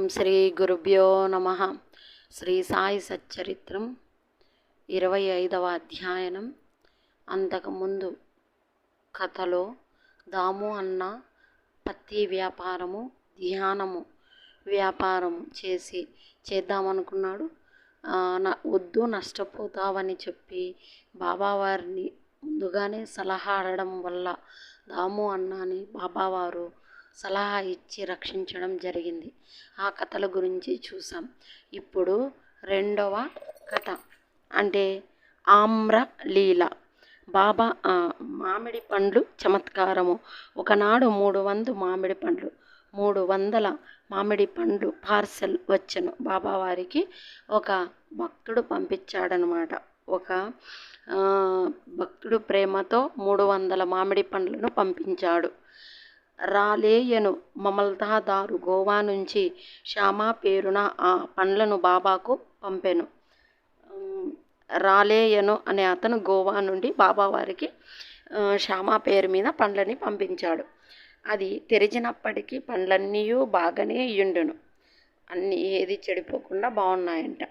ఓం శ్రీ గురుభ్యో నమ. శ్రీ సాయి సచ్చరిత్రం ఇరవై ఐదవ అధ్యయనం. అంతకుముందు కథలో దాము అన్న పత్తి వ్యాపారము ధ్యానము వ్యాపారము చేసి చేద్దామనుకున్నాడు. న- వద్దు నష్టపోతావని చెప్పి బాబావారిని ముందుగానే సలహా అడగడం వల్ల దాము అన్నని బాబావారు సలహా ఇచ్చి రక్షించడం జరిగింది. ఆ కథల గురించి చూసాం ఇప్పుడు రెండవ కథ. అంటే ఆమ్ర లీల. బాబా మామిడి పండ్లు చమత్కారము. ఒకనాడు మూడు వందలు మామిడి పండ్లు మూడు వందల మామిడి పండ్లు పార్సెల్ వచ్చెను. బాబావారికి ఒక భక్తుడు పంపించాడనమాట. ఒక భక్తుడు ప్రేమతో మూడు వందల మామిడి పండ్లను పంపించాడు. రాలేయను మమల్తాదారు గోవా నుంచి శ్యామా పేరున ఆ పండ్లను బాబాకు పంపెను. రాలేయను అనే అతను గోవా నుండి బాబావారికి ఆ, శ్యామా పేరు మీద పండ్లని పంపించాడు. అది తెరిచినప్పటికీ పండ్లన్నీ బాగానే ఇయ్యుండును. అన్నీ ఏది చెడిపోకుండా బాగున్నాయంట.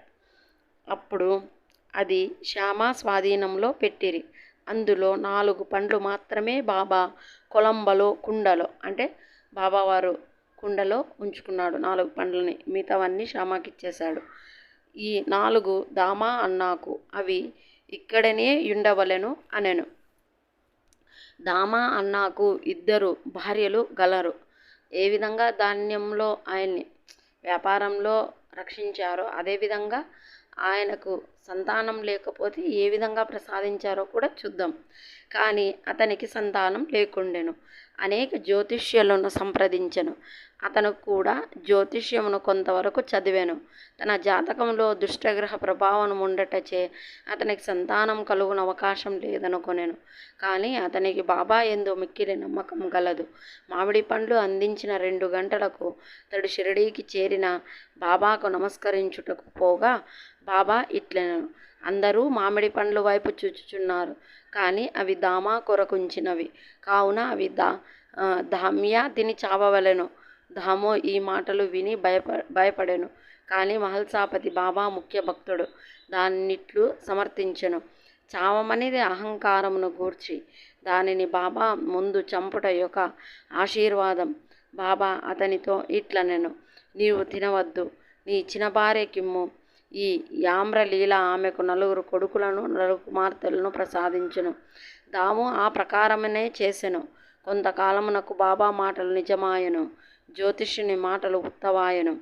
అప్పుడు అది శ్యామ స్వాధీనంలో పెట్టిరి. అందులో నాలుగు పండ్లు మాత్రమే బాబా కొలంబలో కుండలో అంటే బాబావారు కుండలో ఉంచుకున్నాడు నాలుగు పండ్లని మిగతావన్నీ శ్యామాకిచ్చేశాడు. ఈ నాలుగు దామా అన్నాకు అవి ఇక్కడనే ఉండవలెను అనెను. దామా అన్నాకు ఇద్దరు భార్యలు గలరు. ఏ విధంగా ధాన్యంలో ఆయన్ని వ్యాపారంలో రక్షించారో అదేవిధంగా ఆయనకు సంతానం లేకపోతే ఏ విధంగా ప్రసాదించారో కూడా చూద్దాం. కానీ అతనికి సంతానం లేకుండెను. అనేక జ్యోతిష్యులను సంప్రదించను. అతను కూడా జ్యోతిష్యమును కొంతవరకు చదివాను. తన జాతకంలో దుష్టగ్రహ ప్రభావం ఉండటచే అతనికి సంతానం కలుగున అవకాశం లేదనుకొనేను. కానీ అతనికి బాబా ఎందు మిక్కిలి నమ్మకం గలదు. మామిడి పండ్లు అందించిన రెండు గంటలకు అతడు షిరిడీకి చేరిన బాబాకు నమస్కరించుటకు పోగా బాబా ఇట్లెనను. అందరూ మామిడి పండ్ల వైపు చూచుచున్నారు. కానీ అవి దామా కొరకుంచినవి. కావున అవి దా ఆ, ధామ్య తిని చావవలెను. ధామో ఈ మాటలు విని భయప భయపడెను. కానీ మహల్సాపతి బాబా ముఖ్య భక్తుడు దాన్నిట్లు సమర్థించెను. చావమనేది అహంకారమును గూర్చి. దానిని బాబా ముందు చంపుట యొక్క ఆశీర్వాదం. బాబా అతనితో ఇట్లనెను. నీవు తినవద్దు. నీ చిన్న భార్యకిమ్ము ఈ యామ్రలీల ఆమెకు నలుగురు కొడుకులను నలుగురు కుమార్తెలను ప్రసాదించును. దాము ఆ ప్రకారమనే చేసెను. కొంతకాలమునకు బాబా మాటలు నిజమాయను. జ్యోతిష్యుని మాటలు ఉత్తవాయను.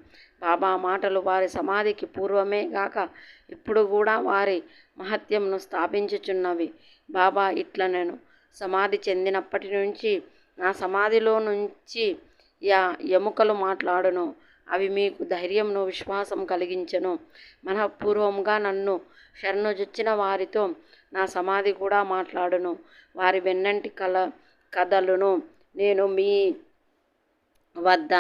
బాబా మాటలు వారి సమాధికి పూర్వమే గాక ఇప్పుడు కూడా వారి మహత్యంను స్థాపించుచున్నవి. బాబా ఇట్లనెను. సమాధి చెందినప్పటి నుంచి నా సమాధిలో నుంచి యా ఎముకలు మాట్లాడును. అవి మీకు ధైర్యంను విశ్వాసం కలిగించను. మనఃపూర్వంగా నన్ను శరణుజొచ్చిన వారితో నా సమాధి కూడా మాట్లాడును. వారి వెన్నంటి కల కథలను నేను మీ వద్ద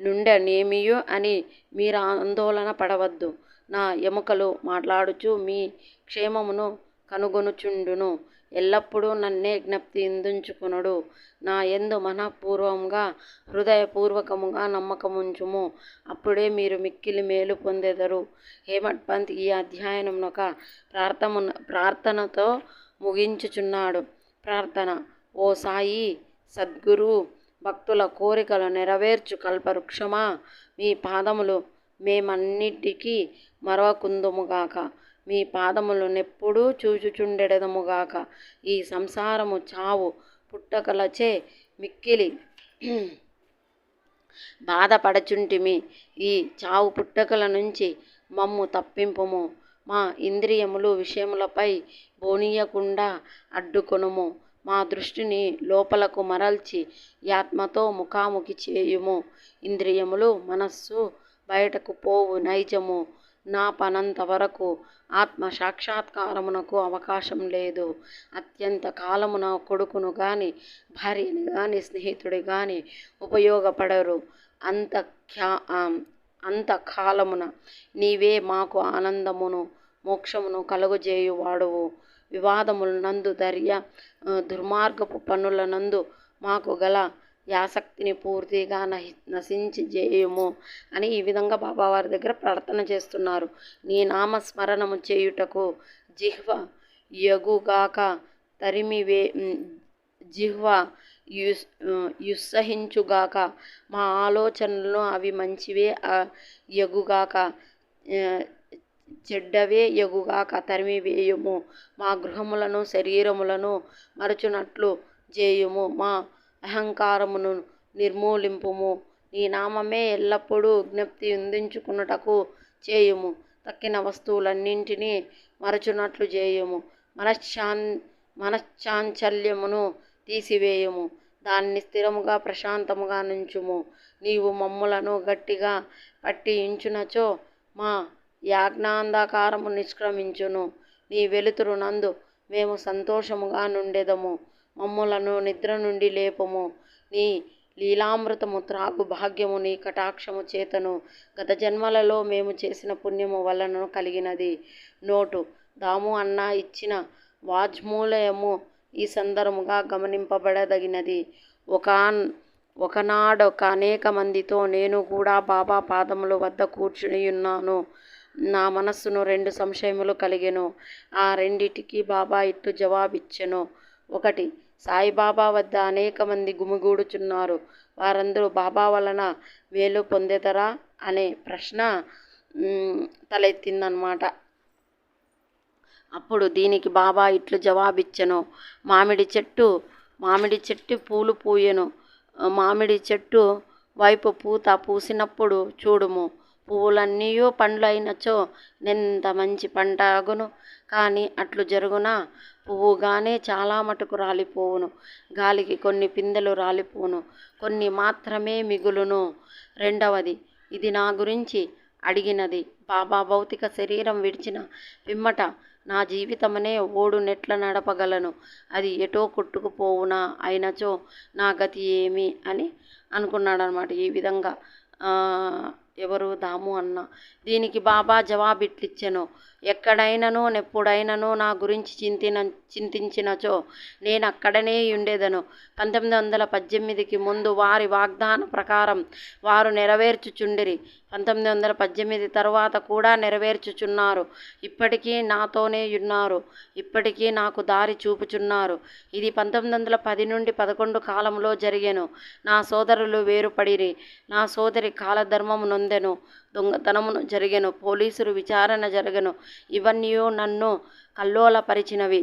నుండనేమియో అని మీరు ఆందోళన పడవద్దు. నా ఎముకలు మాట్లాడుచు మీ క్షేమమును కనుగొనుచుండును. ఎల్లప్పుడూ నన్నే జ్ఞప్తి ఇందుంచుకునుడు నా ఎందు మనఃపూర్వంగా హృదయపూర్వకముగా నమ్మకముంచుము. అప్పుడే మీరు మిక్కిలి మేలు పొందెదరు. హేమట్ పంత్ ఈ అధ్యయనం ఒక ప్రార్థన ప్రార్థనతో ముగించుచున్నాడు. ప్రార్థన ఓ సాయి సద్గురు భక్తుల కోరికలు నెరవేర్చు కల్పవృక్షమా? మీ పాదములు మేమన్నిటికీ మరవకుందుముగాక. మీ పాదములు నెప్పుడూ చూచుచుండెడదముగాక. ఈ సంసారము చావు పుట్టకలచే మిక్కిలి బాధపడచుంటిమి. ఈ చావు పుట్టకల నుంచి మమ్ము తప్పింపుము. మా ఇంద్రియములు విషయములపై బోనీయకుండా అడ్డుకొనుము. మా దృష్టిని లోపలకు మరల్చి యాత్మతో ఆత్మతో ముఖాముఖి చేయుము. ఇంద్రియములు మనస్సు బయటకు పోవు నైజము. నా పనంత వరకు ఆత్మ సాక్షాత్కారమునకు అవకాశం లేదు. అత్యంత కాలమున కొడుకును గాని భార్యని గాని స్నేహితుడి గాని ఉపయోగపడరు. అంత ఖ్యా అంత కాలమున నీవే మాకు ఆనందమును మోక్షమును కలుగజేయువాడువు. వివాదముల నందు దర్య దుర్మార్గపు పనుల నందు మాకు గల యాసక్తిని పూర్తిగా నహి నశించి చేయము అని ఈ విధంగా బాబావారి దగ్గర ప్రార్థన చేస్తున్నారు. నీ నామస్మరణము చేయుటకు జిహ్వ యగుగాక తరిమివే జిహ్వ యుస్ యుత్సహించుగాక మా ఆలోచనలను అవి మంచివే యగుగాక చెడ్డవే ఎగుగాక తరిమివేయము మా గృహములను శరీరములను మరచునట్లు చేయుము మా అహంకారమును నిర్మూలింపుము. నీ నామమే ఎల్లప్పుడూ జ్ఞప్తి అందించుకున్నటకు చేయుము. తక్కిన వస్తువులన్నింటినీ మరచునట్లు చేయుము. మనశ్శాన్ మనశ్చాంచల్యమును తీసివేయుము. దాన్ని స్థిరముగా ప్రశాంతముగా నుంచుము. నీవు మమ్ములను గట్టిగా పట్టి ఇంచునచో మా యాజ్ఞాంధకారము నిష్క్రమించును. నీ వెలుతురు నందు మేము సంతోషముగా నుండెదము. మమ్ములను నిద్ర నుండి లేపము. నీ లీలామృతము త్రాగు భాగ్యము నీ కటాక్షము చేతను. గత జన్మలలో మేము చేసిన పుణ్యము వలన కలిగినది. నోటు. దాము అన్న ఇచ్చిన వాజ్మూలయము ఈ సందర్భంగా గమనింపబడదగినది. ఒక ఒకనాడొక అనేక మందితో నేను కూడా బాబా పాదముల వద్ద కూర్చునియున్నాను. నా మనస్సును రెండు సంశయములు కలిగెను. ఆ రెండిటికి బాబా ఇట్టు జవాబిచ్చెను. ఒకటి. సాయిబాబా వద్ద అనేక మంది గుమిగూడుచున్నారు. వారందరూ బాబా వలన వేలు పొందెదరా అనే ప్రశ్న తలెత్తిందనమాట. అప్పుడు దీనికి బాబా ఇట్లు జవాబిచ్చెను. మామిడి చెట్టు మామిడి చెట్టు పూలు పూయెను. మామిడి చెట్టు వైపు పూత పూసినప్పుడు చూడుము. పువ్వులన్నీ పండ్లైనచో నెంత మంచి పంట అగును కానీ అట్లు జరుగునా? పువ్వుగానే చాలా మటుకు రాలిపోవును. గాలికి కొన్ని పిందెలు రాలిపోవును. కొన్ని మాత్రమే మిగులును. రెండవది ఇది నా గురించి అడిగినది. బాబా భౌతిక శరీరం విడిచిన పిమ్మట నా జీవితమనే ఓడు నెట్ల నడపగలను. అది ఎటో కొట్టుకుపోవునా? అయినచో నా గతి ఏమి? అని అనుకున్నాడనమాట. ఈ విధంగా ఎవరు దాము అన్న. దీనికి బాబా జవాబిట్లిచ్చెను. ఎక్కడైనను ఎప్పుడైనను నా గురించి చింతిన చింతించినచో నేను అక్కడనే ఉండేదను పంతొమ్మిది వందల పద్దెనిమిదికి ముందు వారి వాగ్దాన ప్రకారం వారు నెరవేర్చుచుండిరి. పంతొమ్మిది వందల పద్దెనిమిది తరువాత కూడా నెరవేర్చుచున్నారు. ఇప్పటికీ నాతోనే ఉన్నారు. ఇప్పటికీ నాకు దారి చూపుచున్నారు. ఇది పంతొమ్మిది వందల పది నుండి పదకొండు కాలంలో జరిగాను. నా సోదరులు వేరుపడిరి. నా సోదరి కాలధర్మము నొందెను. దొంగతనమును జరిగెను. పోలీసులు విచారణ జరగను. ఇవన్నీ నన్ను కల్లోలపరిచినవి.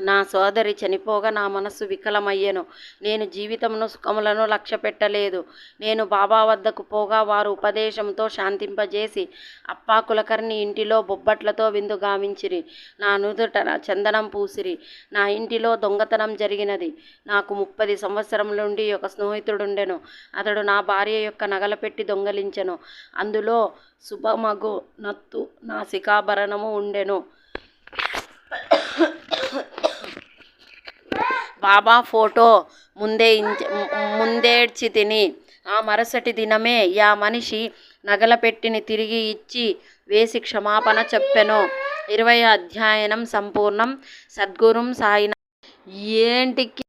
నా సోదరి చనిపోగా నా మనస్సు వికలమయ్యెను. నేను జీవితమును సుఖములను లక్ష్య పెట్టలేదు నేను బాబా వద్దకు పోగా వారు ఉపదేశంతో శాంతింపజేసి అప్పా కులకర్ణి ఇంటిలో బొబ్బట్లతో విందు గావించిరి. నా నుదుట చందనం పూసిరి. నా ఇంటిలో దొంగతనం జరిగినది. నాకు ముప్పది సంవత్సరం నుండి ఒక స్నేహితుడుండెను. అతడు నా భార్య యొక్క నగల పెట్టి దొంగలించెను. అందులో శుభమగు నత్తు నా శిఖాభరణము ఉండెను. బాబా ఫోటో ముందే ముందేడ్చి తిని ఆ మరుసటి దినమే యా మనిషి నగల పెట్టిని తిరిగి ఇచ్చి వేసి క్షమాపణ చెప్పెను. ఇరవై అధ్యయనం సంపూర్ణం. సద్గురుం సాయిన ఏంటికి